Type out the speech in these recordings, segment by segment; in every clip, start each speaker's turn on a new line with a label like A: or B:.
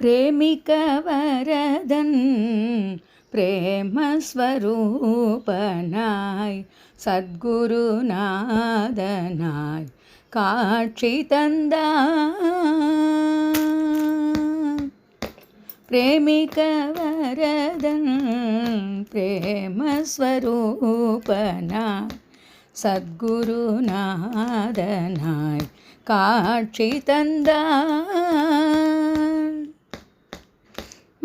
A: பிரேமிக்க வரதன் பிரேமஸ்வரூபனாய் சத்குருநாதனாய் காட்சி தந்தான் பிரேமிக்க வரதன் பிரேமஸ்வரூபனாய் சத்குருநாதனாய் காட்சி தந்தான்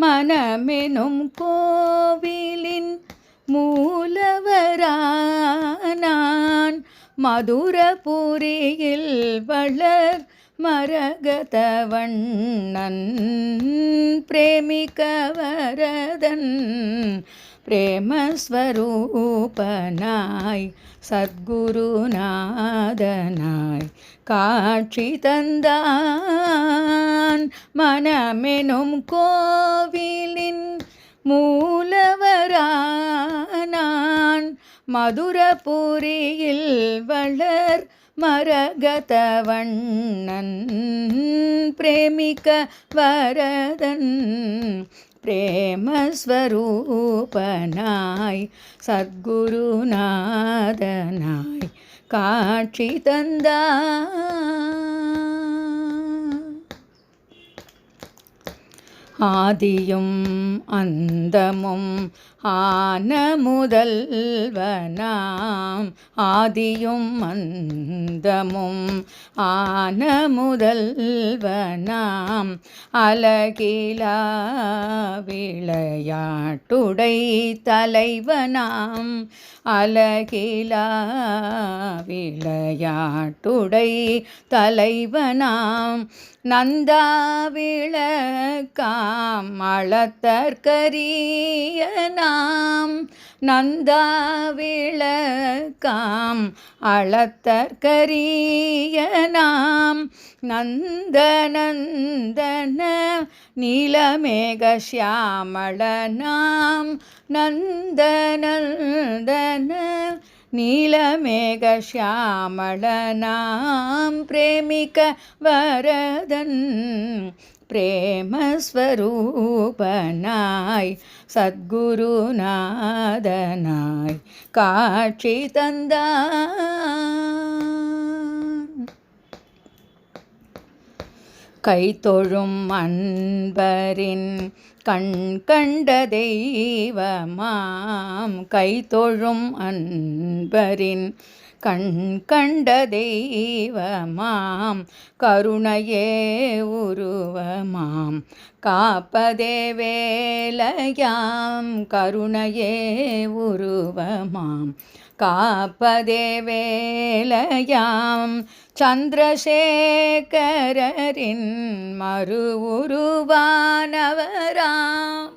A: மனமெனும் கோவிலின் மூலவரானான். மதுரபுரியில் வளர் மரகதவண்ணன் பிரேமிக்க வரதன் பிரேமஸ்வரூபனாய் சத்குருநாதனாய் காட்சி தந்தான். மனமெனும் கோவிலின் மூலவரானான். மதுரபுரியில் வளர் மரகதவண்ணன் பிரேமிக்க வரதன் பிரேமஸ்வரூபனாய் சத்குருநாதனாய் காட்சி தந்தான் ஆதியும் அந்தமும் ஆன முதல்வனாம் ஆதியும் அந்தமும் ஆன முதல்வனாம் அலகிலா விளையாட்டுடை தலைவனாம். அலகிலா விளையாட்டுடை தலைவனாம். நந்தா விளக்காம் அளத்தற்கரியனாம். நந்தா விளக்காம் அளத்தற்கரியனாம். நந்த நந்தன நீலமேக சியாமளனாம் நந்த நந்தன நீலமேக சியாமளனாம் பிரேமிக்க வரதன் பிரேமஸ்வரூபனாய் சத்குருநாதனாய் காட்சி தந்தான் கை தொழும் அன்பரின் கண் கண்ட தெய்வமாம். கை தொழும் அன்பரின் கண் கண்ட தெய்வமாம். கருணையே உருவமாம். காப்பதே வேலையாம். கருணையே உருவமாம். காப்பதே வேலையாம். சந்திரசேகரின் மறு உருவானவராம்.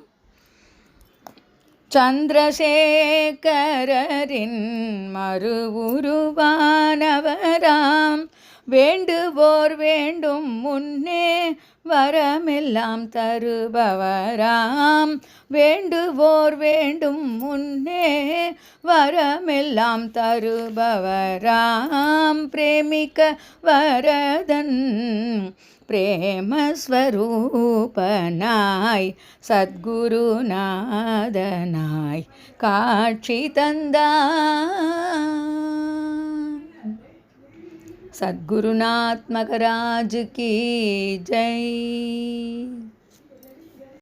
A: சந்திரசேகரின் மறு உருவானவராம். வேண்டுவோர் வேண்டும் முன்னே வரமெல்லாம் தருபவராம். வேண்டுவோர் வேண்டும் முன்னே வரமெல்லாம் தருபவராம். பிரேமிக்க வரதன் பிரேமஸ்வரூபனாய் சத்குருநாதனாய் காட்சி தந்தான் सद्गुरुनात्मक राज की जय।